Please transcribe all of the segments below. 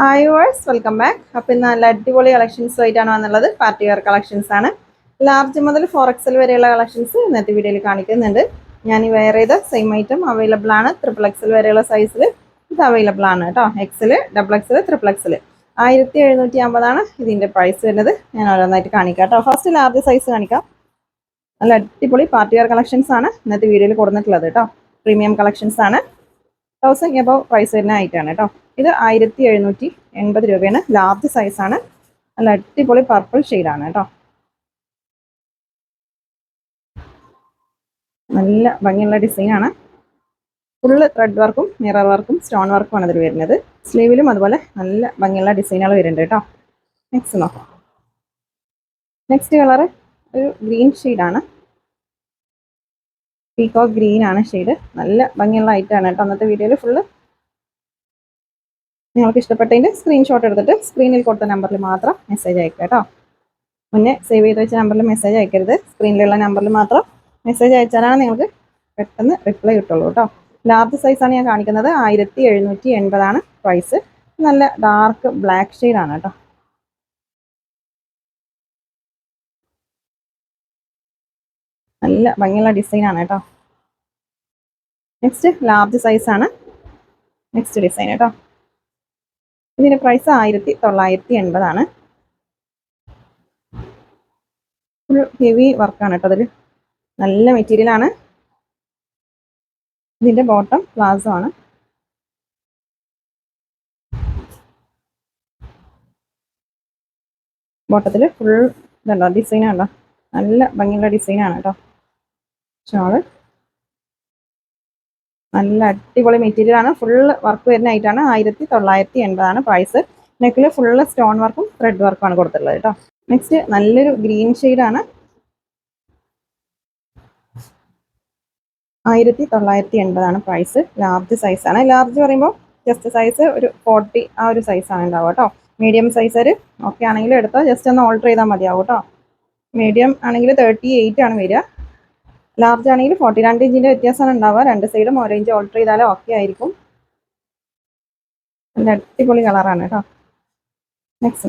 Hi verse welcome back അപ്പോൾ ഇന്ന് നല്ല അടിപൊളി കളക്ഷൻസ് ആയിട്ടാണ് വന്നുള്ളത് പാർട്ടി വെയർ കളക്ഷൻസ് ആണ്. ലാർജ് മുതൽ ഫോർ എക്സൽ വരെയുള്ള കളക്ഷൻസ് ഇന്നത്തെ വീഡിയോയിൽ കാണിക്കുന്നുണ്ട്. ഞാൻ ഈ വെയർ ചെയ്ത സെയിം ഐറ്റം അവൈലബിൾ ആണ്. ട്രിപ്പിൾ എക്സൽ വരെയുള്ള സൈസിൽ ഇത് അവൈലബിൾ ആണ് കേട്ടോ. XL double XL triple XL ആയിരത്തി എഴുന്നൂറ്റി അമ്പതാണ് ഇതിന്റെ പ്രൈസ് വരുന്നത്. ഞാൻ ഓരോന്നായിട്ട് കാണിക്കാം കേട്ടോ. ഫസ്റ്റ് ലാർജ് സൈസ് കാണിക്കാം. നല്ല അടിപൊളി പാർട്ടി വെയർ കളക്ഷൻസ് ആണ് ഇന്നത്തെ വീഡിയോയിൽ കൊടുത്തിട്ടുള്ളത് കേട്ടോ. പ്രീമിയം കളക്ഷൻസ് ആണ്. തൗസൻഡ് എബവ് പ്രൈസ് വരുന്ന ആയിട്ടാണ് കേട്ടോ. ഇത് ആയിരത്തി എഴുന്നൂറ്റി എൺപത് രൂപയാണ് ലാർജ് സൈസാണ് നല്ല അടിപൊളി പർപ്പിൾ ഷെയ്ഡാണ് കേട്ടോ. നല്ല ഭംഗിയുള്ള ഡിസൈനാണ് ഫുള്ള് ത്രെഡ് വർക്കും മിറർ വർക്കും സ്റ്റോൺ വർക്കുമാണ് ഇതിൽ വരുന്നത്. സ്ലീവിലും അതുപോലെ നല്ല ഭംഗിയുള്ള ഡിസൈനുകൾ വരുന്നുണ്ട് കേട്ടോ. നെക്സ്റ്റ് നോക്കാം. നെക്സ്റ്റ് കളറ് ഒരു ഗ്രീൻ ഷെയ്ഡാണ് പീക്കോ ഗ്രീൻ ആണ് ഷെയ്ഡ് നല്ല ഭംഗിയുള്ള ഐറ്റാണ് കേട്ടോ. അന്നത്തെ വീഡിയോയിൽ ഫുള്ള് നിങ്ങൾക്ക് ഇഷ്ടപ്പെട്ടതിന്റെ സ്ക്രീൻഷോട്ട് എടുത്തിട്ട് സ്ക്രീനിൽ കൊടുത്ത നമ്പറിൽ മാത്രം മെസ്സേജ് അയക്കുക കേട്ടോ മുന്നേ സേവ് ചെയ്ത് വെച്ച നമ്പറിൽ മെസ്സേജ് അയക്കരുത്. സ്ക്രീനിലുള്ള നമ്പറിൽ മാത്രം മെസ്സേജ് അയച്ചാലാണ് നിങ്ങൾക്ക് പെട്ടെന്ന് റിപ്ലൈ കിട്ടുള്ളൂ കേട്ടോ ലാർജ് സൈസാണ് ഞാൻ കാണിക്കുന്നത്. ആയിരത്തി എഴുന്നൂറ്റി എൺപതാണ് പ്രൈസ് നല്ല ഡാർക്ക് ബ്ലാക്ക് ഷെയ്ഡാണ് കേട്ടോ നല്ല ഭംഗിയുള്ള ഡിസൈനാണ് കേട്ടോ നെക്സ്റ്റ് ലാർജ് സൈസാണ് നെക്സ്റ്റ് ഡിസൈൻ കേട്ടോ ഇതിന്റെ പ്രൈസ് ആയിരത്തി തൊള്ളായിരത്തി എൺപതാണ്. ഫുൾ ഹെവി വർക്കാണ് കേട്ടോ അതിൽ നല്ല മെറ്റീരിയലാണ് ഇതിന്റെ ബോട്ടം പ്ലാസോ ആണ്. ബോട്ടത്തിൽ ഫുൾ ഇതുണ്ടോ? ഡിസൈൻ ഉണ്ടോ? നല്ല ഭംഗിയുള്ള ഡിസൈനാണ് കേട്ടോ. ഷോൾ നല്ല അടിപൊളി മെറ്റീരിയൽ ആണ്. ഫുള്ള് വർക്ക് വരുന്ന ആയിട്ടാണ് ആയിരത്തി തൊള്ളായിരത്തി എൺപതാണ് പ്രൈസ് നെക്കിൽ ഫുള്ള് സ്റ്റോൺ വർക്കും ത്രെഡ് വർക്കും ആണ് കൊടുത്തിട്ടുള്ളത് കേട്ടോ നെക്സ്റ്റ് നല്ലൊരു ഗ്രീൻ ആണ്. ആയിരത്തി തൊള്ളായിരത്തി എൺപതാണ് പ്രൈസ് ലാർജ് സൈസ് ആണ് ലാർജ് പറയുമ്പോൾ ജസ്റ്റ് സൈസ് ഒരു ഫോർട്ടി ആ ഒരു സൈസാണ് ഉണ്ടാവുക കേട്ടോ മീഡിയം സൈസ് ഓക്കെ ആണെങ്കിലും എടുത്തോ. ജസ്റ്റ് ഒന്ന് ഓൾട്ടർ ചെയ്താൽ മതിയാവും കേട്ടോ മീഡിയം ആണെങ്കിൽ തേർട്ടി എയ്റ്റ് ആണ് വരിക. ലാർജ് ആണെങ്കിൽ ഫോർട്ടി രണ്ട് ഇഞ്ചിന്റെ വ്യത്യാസമാണ് ഉണ്ടാവുക. രണ്ട് സൈഡും ഓരോ ഇഞ്ച് ഓൾട്ടർ ചെയ്താലും ഓക്കെ ആയിരിക്കും. നല്ല അടിപൊളി കളറാണ് കേട്ടോ നെക്സ്റ്റ്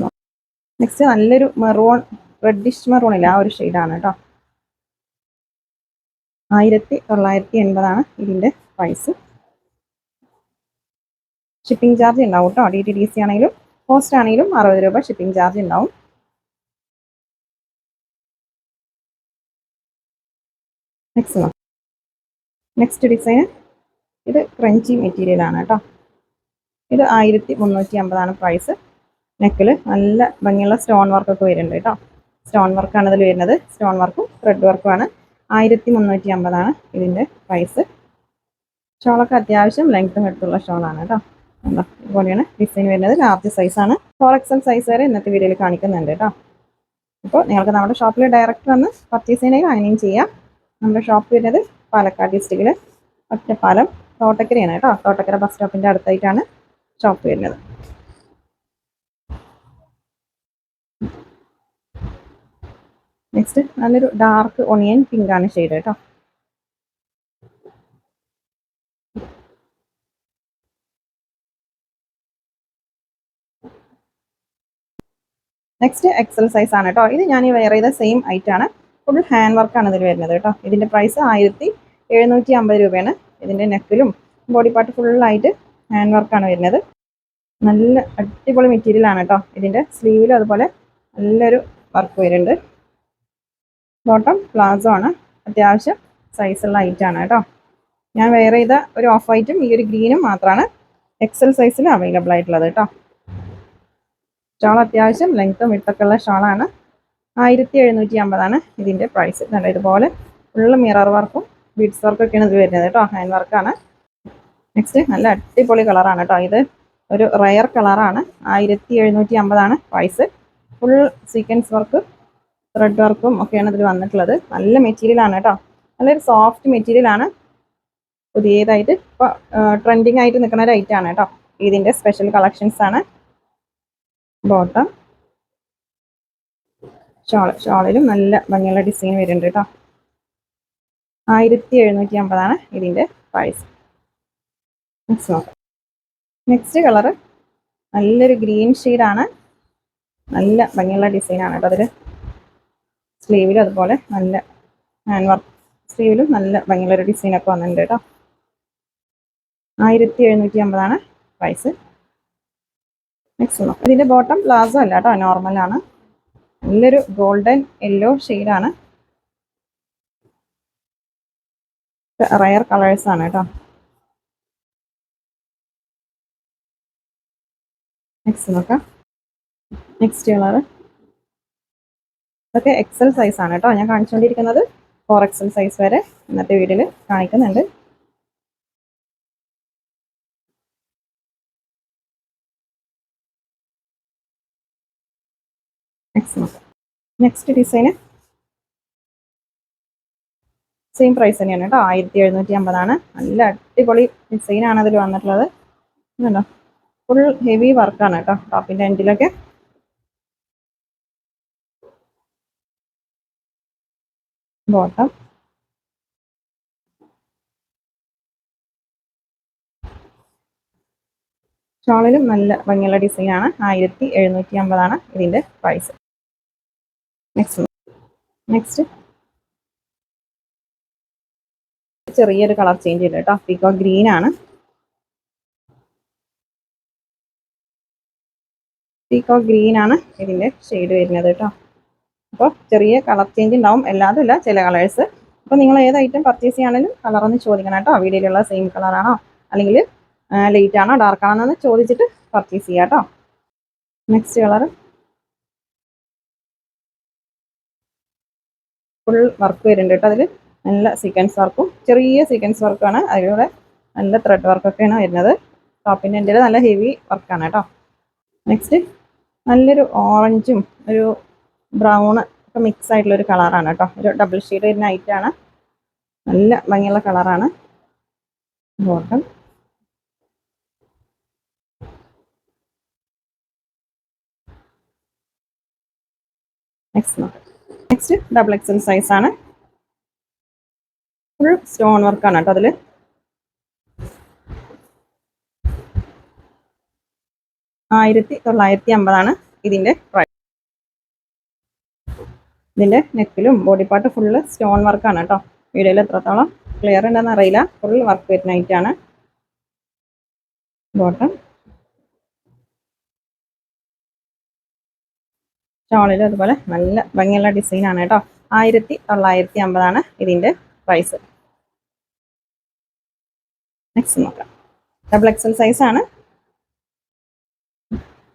നെക്സ്റ്റ് നല്ലൊരു മെറൂൺ റെഡിഷ് മെറൂൺ ഇല്ല? ആ ഒരു ഷെയ്ഡാണ് കേട്ടോ ആയിരത്തി തൊള്ളായിരത്തി എൺപതാണ് ഇതിന്റെ പ്രൈസ് ഷിപ്പിംഗ് ചാർജ് ഉണ്ടാവും കേട്ടോ ഡി ടി ഡി സി ആണെങ്കിലും പോസ്റ്റ് ആണെങ്കിലും അറുപത് രൂപ ഷിപ്പിംഗ് ചാർജ് ഉണ്ടാവും. നെക്സ്റ്റ് നെക്സ്റ്റ് ഡിസൈൻ ഇത് ക്രഞ്ചി മെറ്റീരിയൽ ആണ് കേട്ടോ. ഇത് ആയിരത്തി മുന്നൂറ്റി അമ്പതാണ് പ്രൈസ് നെക്കിൽ നല്ല ഭംഗിയുള്ള സ്റ്റോൺ വർക്കൊക്കെ വരുന്നുണ്ട് കേട്ടോ. സ്റ്റോൺ വർക്കാണ് ഇതിൽ വരുന്നത്. സ്റ്റോൺ വർക്കും ത്രെഡ് വർക്കുമാണ് ആയിരത്തി മുന്നൂറ്റി അമ്പതാണ് ഇതിന്റെ പ്രൈസ് ഷോളൊക്കെ അത്യാവശ്യം ലെങ്ത്തും എടുത്തുള്ള ഷോളാണ് കേട്ടോ. എന്താ ഇതുപോലെയാണ് ഡിസൈൻ വരുന്നത്. ലാർജ് സൈസാണ് ഫോർ എക്സൽ സൈസ് വരെ ഇന്നത്തെ വീഡിയോയിൽ കാണിക്കുന്നുണ്ട് കേട്ടോ. അപ്പോൾ നിങ്ങൾക്ക് നമ്മുടെ ഷോപ്പിൽ ഡയറക്റ്റ് വന്ന് പർച്ചേസ് ചെയ്യണമെങ്കിൽ അങ്ങനെയും ചെയ്യാം. നമ്മുടെ ഷോപ്പ് വരുന്നത് പാലക്കാട് ഡിസ്ട്രിക്റ്റിൽ ഒറ്റപ്പാലം തോട്ടക്കരയാണ് കേട്ടോ. തോട്ടക്കര ബസ് സ്റ്റോപ്പിന്റെ അടുത്തായിട്ടാണ് ഷോപ്പ് വരുന്നത്. നെക്സ്റ്റ് നല്ലൊരു ഡാർക്ക് ഒണിയൻ പിങ്ക് ആണ് ഷെയ്ഡ് കേട്ടോ. നെക്സ്റ്റ് എക്സൽ സൈസ് ആണ് കേട്ടോ. ഇത് ഞാൻ ഈ വെയർ ചെയ്ത സെയിം ഐറ്റം ആണ്. ഫുൾ ഹാൻഡ് വർക്കാണ് ഇതിൽ വരുന്നത് കേട്ടോ. ഇതിന്റെ പ്രൈസ് ആയിരത്തി എഴുന്നൂറ്റി അമ്പത് രൂപയാണ്. ഇതിന്റെ നെക്കിലും ബോഡി പാർട്ട് ഫുള്ളായിട്ട് ഹാൻഡ് വർക്കാണ് വരുന്നത്. നല്ല അടിപൊളി മെറ്റീരിയൽ ആണ് കേട്ടോ. ഇതിന്റെ സ്ലീവിലും അതുപോലെ നല്ലൊരു വർക്ക് വരുന്നുണ്ട്. ബോട്ടം പ്ലാസോ ആണ്. അത്യാവശ്യം സൈസുള്ള ആണ് കേട്ടോ. ഞാൻ വെയർ ചെയ്ത ഒരു ഓഫ് വൈറ്റും ഈ ഒരു ഗ്രീനും മാത്രമാണ് എക്സൽ സൈസിൽ അവൈലബിൾ ആയിട്ടുള്ളത് കേട്ടോ. ഷോൾ അത്യാവശ്യം ലെങ്ത്തും വിട്ടൊക്കെ ഉള്ള ഷോളാണ് ആയിരത്തി എഴുന്നൂറ്റി അമ്പതാണ് ഇതിന്റെ പ്രൈസ് നല്ല ഇതുപോലെ ഫുള്ള് മിറർ വർക്കും ബീഡ്സ് വർക്കൊക്കെയാണ് ഇത് വരുന്നത് കേട്ടോ. ഹാൻഡ് വർക്കാണ് നെക്സ്റ്റ് നല്ല അടിപൊളി കളറാണ് കേട്ടോ. ഇത് ഒരു റയർ കളറാണ് ആയിരത്തി എഴുന്നൂറ്റി അമ്പതാണ് price full sequence work thread വർക്കും ഒക്കെയാണ് ഇതിൽ വന്നിട്ടുള്ളത്. നല്ല മെറ്റീരിയലാണ് കേട്ടോ. നല്ലൊരു സോഫ്റ്റ് മെറ്റീരിയലാണ് പുതിയതായിട്ട് ഇപ്പോൾ ട്രെൻഡിങ് ആയിട്ട് നിൽക്കുന്ന ഒരു ഐറ്റമാണ് കേട്ടോ. ഇതിന്റെ സ്പെഷ്യൽ കളക്ഷൻസ് ആണ്. ബോട്ടം ഷോൾ ഷോളിലും നല്ല ഭംഗിയുള്ള ഡിസൈൻ വരുന്നുണ്ട് കേട്ടോ ആയിരത്തി എഴുന്നൂറ്റി അമ്പതാണ് ഇതിന്റെ പ്രൈസ് നെക്സ്റ്റ് നോക്കാം. നെക്സ്റ്റ് കളറ് നല്ലൊരു ഗ്രീൻ ഷെയ്ഡാണ് നല്ല ഭംഗിയുള്ള ഡിസൈനാണ് കേട്ടോ അതിൽ സ്ലീവിലും അതുപോലെ നല്ല ഹാൻഡ് വർക്ക് സ്ലീവിലും നല്ല ഭംഗിയുള്ളൊരു ഡിസൈനൊക്കെ വന്നിട്ടുണ്ട് കേട്ടോ ആയിരത്തി എഴുന്നൂറ്റി അമ്പതാണ് പ്രൈസ് നെക്സ്റ്റ് നോക്കാം. ഇതിന്റെ ബോട്ടം പ്ലാസോ അല്ല കേട്ടോ നോർമലാണ് നല്ലൊരു ഗോൾഡൻ യെല്ലോ ഷെയ്ഡാണ്. റയർ കളേഴ്സ് ആണ് കേട്ടോ. നെക്സ്റ്റ് നോക്കാം. നെക്സ്റ്റ് കളർ ഇതൊക്കെ എക്സൽ സൈസ് ആണ് കേട്ടോ. ഞാൻ കാണിച്ചുകൊണ്ടിരിക്കുന്നത് ഫോർ എക്സൽ സൈസ് വരെ ഇന്നത്തെ വീഡിയോയിൽ കാണിക്കുന്നുണ്ട്. നോക്കാം. നെക്സ്റ്റ് ഡിസൈന് സെയിം പ്രൈസ് തന്നെയാണ് കേട്ടോ. ആയിരത്തി എഴുന്നൂറ്റി അമ്പതാണ് നല്ല അടിപൊളി ഡിസൈനാണ് അതിൽ വന്നിട്ടുള്ളത്. ഫുൾ ഹെവി വർക്കാണ് കേട്ടോ ടോപ്പിന്റെ എൻഡിലൊക്കെ ബോട്ടം ഷോളിലും നല്ല ഭംഗിയുള്ള ഡിസൈനാണ് ആയിരത്തി എഴുന്നൂറ്റി അമ്പതാണ് ഇതിന്റെ പ്രൈസ് നെക്സ്റ്റ് നെക്സ്റ്റ് ചെറിയൊരു കളർ ചേഞ്ച് ചെയ്തു കേട്ടോ. പീക്കോ ഗ്രീൻ ആണ്. പീക്കോ ഗ്രീൻ ആണ് ഇതിന്റെ ഷെയ്ഡ് വരുന്നത് കേട്ടോ. അപ്പോൾ ചെറിയ കളർ ചേഞ്ച് ഉണ്ടാവും. എല്ലാതും ഇല്ല ചില കളേഴ്സ് അപ്പോൾ നിങ്ങൾ ഏത് ഐറ്റം പർച്ചേസ് ചെയ്യുകയാണെങ്കിലും കളറൊന്ന് ചോദിക്കണം കേട്ടോ. വീഡിയോയിലുള്ള സെയിം കളറാണോ അല്ലെങ്കിൽ ലൈറ്റ് ആണോ? ഡാർക്ക് ആണോ എന്ന് ചോദിച്ചിട്ട് പർച്ചേസ് ചെയ്യാം കേട്ടോ. നെക്സ്റ്റ് കളർ ഫുൾ വർക്ക് വരുന്നുണ്ട് കേട്ടോ. അതിൽ നല്ല സീക്വൻസ് വർക്കും ചെറിയ സീക്വൻസ് വർക്കാണ് അതിലൂടെ നല്ല ത്രെഡ് വർക്കൊക്കെയാണ് വരുന്നത്. ടോപ്പിന്റെ എന്റെ നല്ല ഹെവി വർക്കാണ് കേട്ടോ. നെക്സ്റ്റ് നല്ലൊരു ഓറഞ്ചും ഒരു ബ്രൗൺ ഒക്കെ മിക്സ് ആയിട്ടുള്ള ഒരു കളറാണ് കേട്ടോ. ഒരു ഡബിൾ ഷെയ്ഡ് വരുന്ന ഐറ്റാണ് നല്ല ഭംഗിയുള്ള കളറാണ് bottom next next double XL ആണ്. ഫുൾ സ്റ്റോൺ വർക്കാണ് കേട്ടോ അതിൽ ആയിരത്തി തൊള്ളായിരത്തി അമ്പതാണ് ഇതിന്റെ പ്രൈസ് ഇതിന്റെ നെക്കിലും ബോഡി പാർട്ട് ഫുള്ള് സ്റ്റോൺ വർക്കാണ് കേട്ടോ. വീഡിയോയിൽ എത്രത്തോളം ക്ലിയർ ഉണ്ടെന്ന് അറിയില്ല. ഫുൾ വർക്ക് വരുന്ന ഐറ്റാണ് ബോട്ടം ഷോളിലും അതുപോലെ നല്ല ഭംഗിയുള്ള ഡിസൈനാണ് കേട്ടോ. ആയിരത്തി തൊള്ളായിരത്തി അമ്പതാണ് ഇതിന്റെ പ്രൈസ് നെക്സ്റ്റ് നോക്കാം. ഡബിൾ എക്സൽ സൈസ് ആണ്.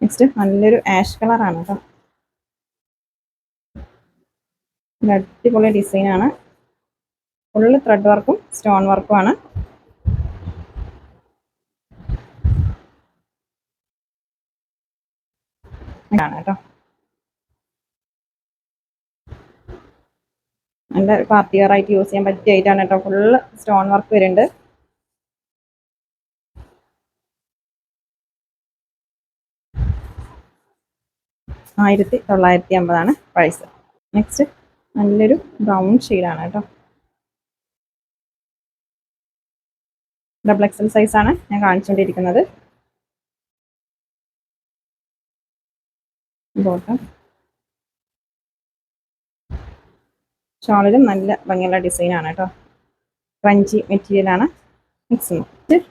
നെക്സ്റ്റ് നല്ലൊരു ആഷ് കളറാണ് കേട്ടോ. അടിപൊളി ഡിസൈനാണ് ഫുള്ള് ത്രെഡ് വർക്കും സ്റ്റോൺ വർക്കും ആണ്. കേട്ടോ. നല്ല പാർട്ടി വെയർ ആയിട്ട് യൂസ് ചെയ്യാൻ പറ്റിയ ആയിട്ടാണ് കേട്ടോ. ഫുള്ള് സ്റ്റോൺ വർക്ക് വരുന്നുണ്ട് ആയിരത്തി തൊള്ളായിരത്തി അമ്പതാണ് പ്രൈസ് നെക്സ്റ്റ് നല്ലൊരു ബ്രൗൺ ഷെയ്ഡാണ് കേട്ടോ. ഡബിൾ എക്സൽ സൈസാണ് ഞാൻ കാണിച്ചുകൊണ്ടിരിക്കുന്നത് ബോട്ടം ഷോളിലും നല്ല ഭംഗിയുള്ള ഡിസൈനാണ് കേട്ടോ. ക്രഞ്ചി മെറ്റീരിയലാണ് മിക്സ്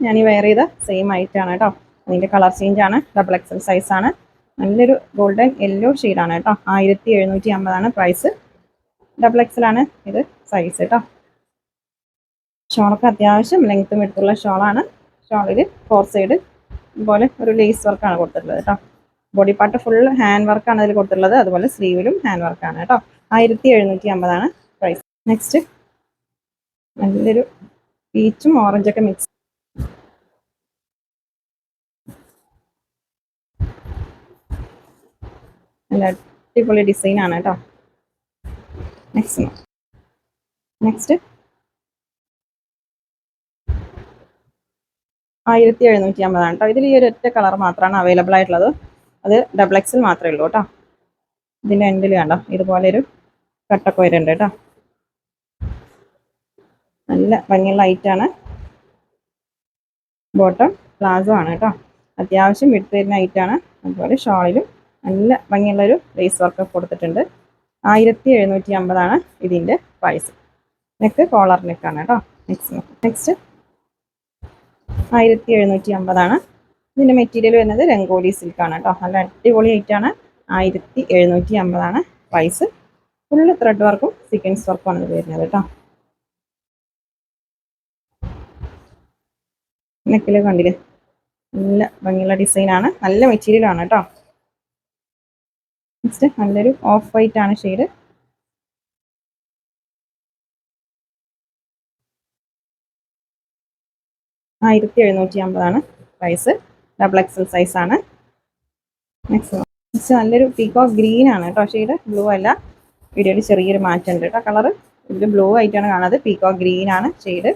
ഞാൻ ഈ വെയർ ചെയ്ത സെയിം ആയിട്ടാണ് കേട്ടോ. അതിന്റെ കളർ ചേഞ്ച് ആണ്. ഡബിൾ എക്സൽ സൈസാണ് നല്ലൊരു ഗോൾഡൻ യെല്ലോ ഷെയ്ഡാണ് കേട്ടോ. ആയിരത്തി എഴുന്നൂറ്റി അമ്പതാണ് പ്രൈസ് ഡബിൾ എക്സലാണ് ഇത് സൈസ് കേട്ടോ. ഷോളൊക്കെ അത്യാവശ്യം ലെങ്ത്തും എടുത്തുള്ള ഷോളാണ് ഷോളിൽ ഫോർ സൈഡ് ഇതുപോലെ ഒരു ലേസ് വർക്കാണ് കൊടുത്തിട്ടുള്ളത് കേട്ടോ. ബോഡി പാർട്ട് ഫുൾ ഹാൻഡ് വർക്കാണ് അതിൽ കൊടുത്തിട്ടുള്ളത്. അതുപോലെ സ്ലീവിലും ഹാൻഡ് വർക്കാണ് കേട്ടോ ആയിരത്തി എഴുന്നൂറ്റി അമ്പതാണ് നെക്സ്റ്റ് നല്ലൊരു പീച്ചും ഓറഞ്ചൊക്കെ മിക്സ് നല്ല അടിപൊളി ഡിസൈൻ ആണ് കേട്ടോ. നെക്സ്റ്റ് നെക്സ്റ്റ് ആയിരത്തി എഴുന്നൂറ്റി അമ്പതാണ് കേട്ടോ. ഇതിൽ ഈ ഒരു ഒറ്റ കളർ മാത്രമാണ് അവൈലബിൾ ആയിട്ടുള്ളത്. അത് ഡബിൾ എക്സിൽ മാത്രമേ ഉള്ളൂ കേട്ടോ. ഇതിന്റെ എൻഡിൽ കണ്ടോ? ഇതുപോലെ ഒരു കട്ടക്കൊയരുണ്ട് കേട്ടോ. നല്ല ഭംഗിയുള്ള ലൈറ്റാണ് ബോട്ടം പ്ലാസോ ആണ് കേട്ടോ. അത്യാവശ്യം വിട്ട് തരുന്ന ഐറ്റാണ് അതുപോലെ ഷോളിലും നല്ല ഭംഗിയുള്ളൊരു ലേസ് വർക്ക് കൊടുത്തിട്ടുണ്ട്. ആയിരത്തി എഴുന്നൂറ്റി അമ്പതാണ് ഇതിന്റെ പ്രൈസ് നെക്ക് കോളർ നെക്കാണ് കേട്ടോ. നെക്സ്റ്റ് നെക്സ്റ്റ് ആയിരത്തി എഴുന്നൂറ്റി അമ്പതാണ് ഇതിന്റെ മെറ്റീരിയൽ വരുന്നത് രംഗോലി സിൽക്കാണ് കേട്ടോ. നല്ല അടിപൊളി ആയിട്ടാണ് ആയിരത്തി എഴുന്നൂറ്റി അമ്പതാണ് പ്രൈസ് ഫുള്ള് ത്രെഡ് വർക്കും സീക്വൻസ് വർക്കും ആണ് വരുന്നത് കേട്ടോ. നെക്കിൽ കണ്ടില്ലേ? നല്ല ഭംഗിയുള്ള ഡിസൈനാണ്. നല്ല മെറ്റീരിയലാണ് കേട്ടോ. നെക്സ്റ്റ് നല്ലൊരു ഓഫ് വൈറ്റ് ആണ് ഷെയ്ഡ്. ആയിരത്തി എഴുന്നൂറ്റി അമ്പതാണ് പ്രൈസ് ഡബിൾ എക്സൽ സൈസ് ആണ്. നെക്സ്റ്റ് നല്ലൊരു പീക്കോ ഗ്രീൻ ആണ് കേട്ടോ ഷെയ്ഡ്. ബ്ലൂ അല്ല. വീഡിയോയിൽ ചെറിയൊരു മാറ്റം ഉണ്ട് കേട്ടോ കളർ ഇതിൽ ബ്ലൂ ആയിട്ടാണ് കാണുന്നത് പീക്കോ ഗ്രീൻ ആണ് ഷെയ്ഡ്.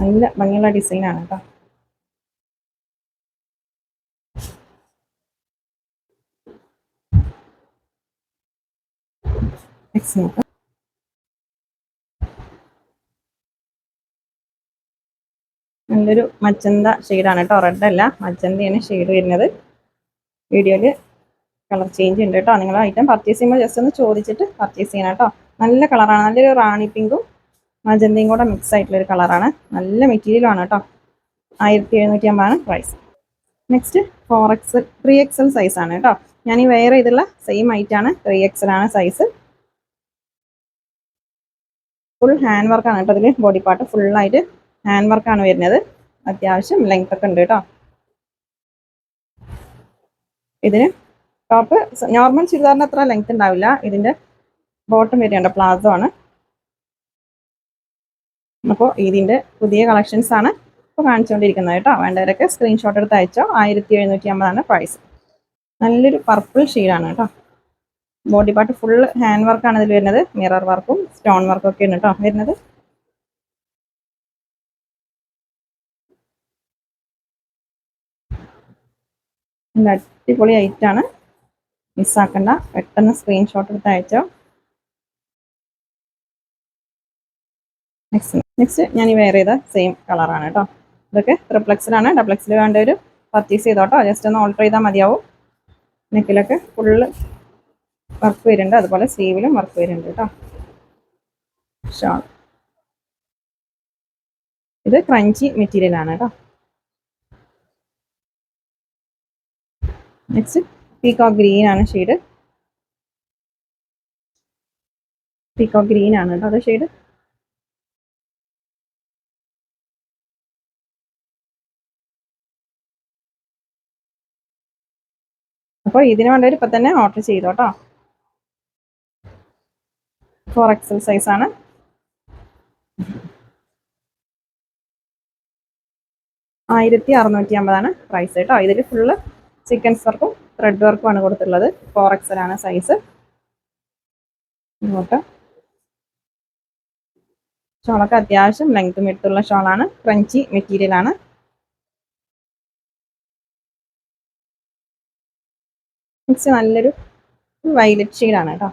നല്ല ഭംഗിയുള്ള ഡിസൈൻ ആണ് കേട്ടോ നല്ലൊരു മച്ചന്ത ഷെയ്ഡാണ് കേട്ടോ റെഡ് അല്ല മച്ചന്തയാണ് ഷെയ്ഡ് വരുന്നത്. വീഡിയോയിൽ കളർ ചേഞ്ച് ഉണ്ട് കേട്ടോ നിങ്ങൾ ഐറ്റം പർച്ചേസ് ചെയ്യുമ്പോൾ ജസ്റ്റ് ഒന്ന് ചോദിച്ചിട്ട് പർച്ചേസ് ചെയ്യണം കേട്ടോ നല്ല കളറാണ് നല്ലൊരു റാണി പിങ്കും മജന്തയും കൂടെ മിക്സ് ആയിട്ടുള്ളൊരു കളറാണ് നല്ല മെറ്റീരിയലാണ് കേട്ടോ ആയിരത്തി എഴുന്നൂറ്റി അമ്പതാണ് price next four XL three XL സൈസാണ് കേട്ടോ ഞാൻ ഈ വെയർ ചെയ്തുള്ള സെയിം ആണ് ത്രീ എക്സൽ ആണ് സൈസ് ഫുൾ ഹാൻഡ് വർക്കാണ് കേട്ടോ ഇതിൽ ബോഡി പാർട്ട് ഫുള്ളായിട്ട് ഹാൻഡ് വർക്കാണ് വരുന്നത്. അത്യാവശ്യം ലെങ്ത് ഒക്കെ ഉണ്ട് കേട്ടോ ഇതിന് ടോപ്പ് നോർമൽ ചുരിദാറിന് അത്ര ലെങ്ത് ഉണ്ടാവില്ല. ഇതിന്റെ ബോട്ടം വരെയുണ്ട് പ്ലാസോ ആണ്. അപ്പോൾ ഇതിന്റെ പുതിയ കളക്ഷൻസ് ആണ് ഇപ്പോൾ കാണിച്ചുകൊണ്ടിരിക്കുന്നത് കേട്ടോ. വേണ്ടവരൊക്കെ സ്ക്രീൻഷോട്ട് എടുത്ത് അയച്ചോ. ആയിരത്തി എഴുന്നൂറ്റി അമ്പതാണ് പ്രൈസ് നല്ലൊരു പർപ്പിൾ ഷെയ്ഡാണ് കേട്ടോ ബോഡി പാർട്ട് ഫുൾ ഹാൻഡ് വർക്കാണ് ഇതിൽ വരുന്നത്. മിറർ വർക്കും സ്റ്റോൺ വർക്കും ഒക്കെയാണ് കേട്ടോ വരുന്നത്. അടിപൊളി ഐറ്റാണ് മിസ്സാക്കണ്ട പെട്ടെന്ന് സ്ക്രീൻഷോട്ട് എടുത്ത് അയച്ചോ. നെക്സ്റ്റ് നെക്സ്റ്റ് ഞാൻ ഈ വെയർ ചെയ്ത സെയിം കളറാണ് കേട്ടോ ഇതൊക്കെ ട്രിപ്ലക്സിലാണ് ഡബ്ലക്സിൽ വേണ്ടവർ പർച്ചേസ് ചെയ്തോട്ടോ. ജസ്റ്റ് ഒന്ന് ഓൾട്ടർ ചെയ്താൽ മതിയാവും. നെക്കിലൊക്കെ ഫുള്ള് വർക്ക് വരുന്നുണ്ട്. അതുപോലെ സ്ലീവിലും വർക്ക് വരുന്നുണ്ട് കേട്ടോ ഷാൾ ഇത് ക്രഞ്ചി മെറ്റീരിയൽ ആണ് കേട്ടോ നെക്സ്റ്റ് പീക്കോ ഗ്രീൻ ആണ് ഷെയ്ഡ് പീക്കോ ഗ്രീൻ ആണ് കേട്ടോ അത് ഷെയ്ഡ് അപ്പോൾ ഇതിന് വേണ്ടവർ ഇപ്പം തന്നെ ഓർഡർ ചെയ്തോട്ടോ ഫോർ എക്സൽ സൈസാണ് ആയിരത്തി അറുന്നൂറ്റി അമ്പതാണ് പ്രൈസ് കേട്ടോ. ഇതിൽ ഫുള്ള് ചിക്കൻ വർക്കും ത്രെഡ് വർക്കും ആണ് കൊടുത്തിട്ടുള്ളത്. ഫോർ എക്സൽ ആണ് സൈസ് ഇങ്ങോട്ട്. ഷോളൊക്കെ അത്യാവശ്യം ലെങ്ത്തും എടുത്തുള്ള ഷോളാണ്. ക്രഞ്ചി മെറ്റീരിയൽ നെക്സ്റ്റ് നല്ലൊരു വയലറ്റ് ഷെയ്ഡാണ് കേട്ടോ.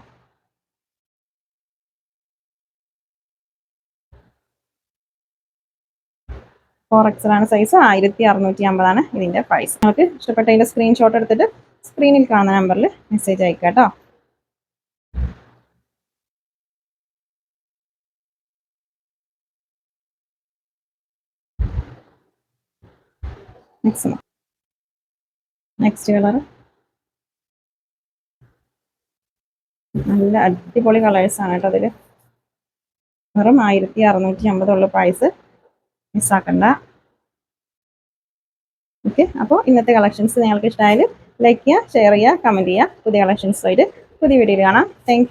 ഫോർ എക്സലാണ് സൈസ് ആയിരത്തി അറുന്നൂറ്റി അമ്പതാണ് ഇതിന്റെ പ്രൈസ് നമുക്ക് ഇഷ്ടപ്പെട്ടതിന്റെ സ്ക്രീൻഷോട്ട് എടുത്തിട്ട് സ്ക്രീനിൽ കാണുന്ന നമ്പറിൽ മെസ്സേജ് അയക്കാം കേട്ടോ. നെക്സ്റ്റ് കളർ നല്ല അടിപൊളി കളേഴ്സാണ് കേട്ടോ അതിൽ വെറും ആയിരത്തി അറുന്നൂറ്റി അമ്പതുള്ള പ്രൈസ് മിസ്സാക്കണ്ട ഓക്കെ അപ്പോൾ ഇന്നത്തെ കളക്ഷൻസ് നിങ്ങൾക്ക് ഇഷ്ടമായാലും ലൈക്ക് ചെയ്യുക ഷെയർ ചെയ്യുക കമന്റ് ചെയ്യുക. പുതിയ കളക്ഷൻസ് കളക്ഷൻസുമായിട്ട് പുതിയ വീഡിയോയിൽ കാണാം. താങ്ക്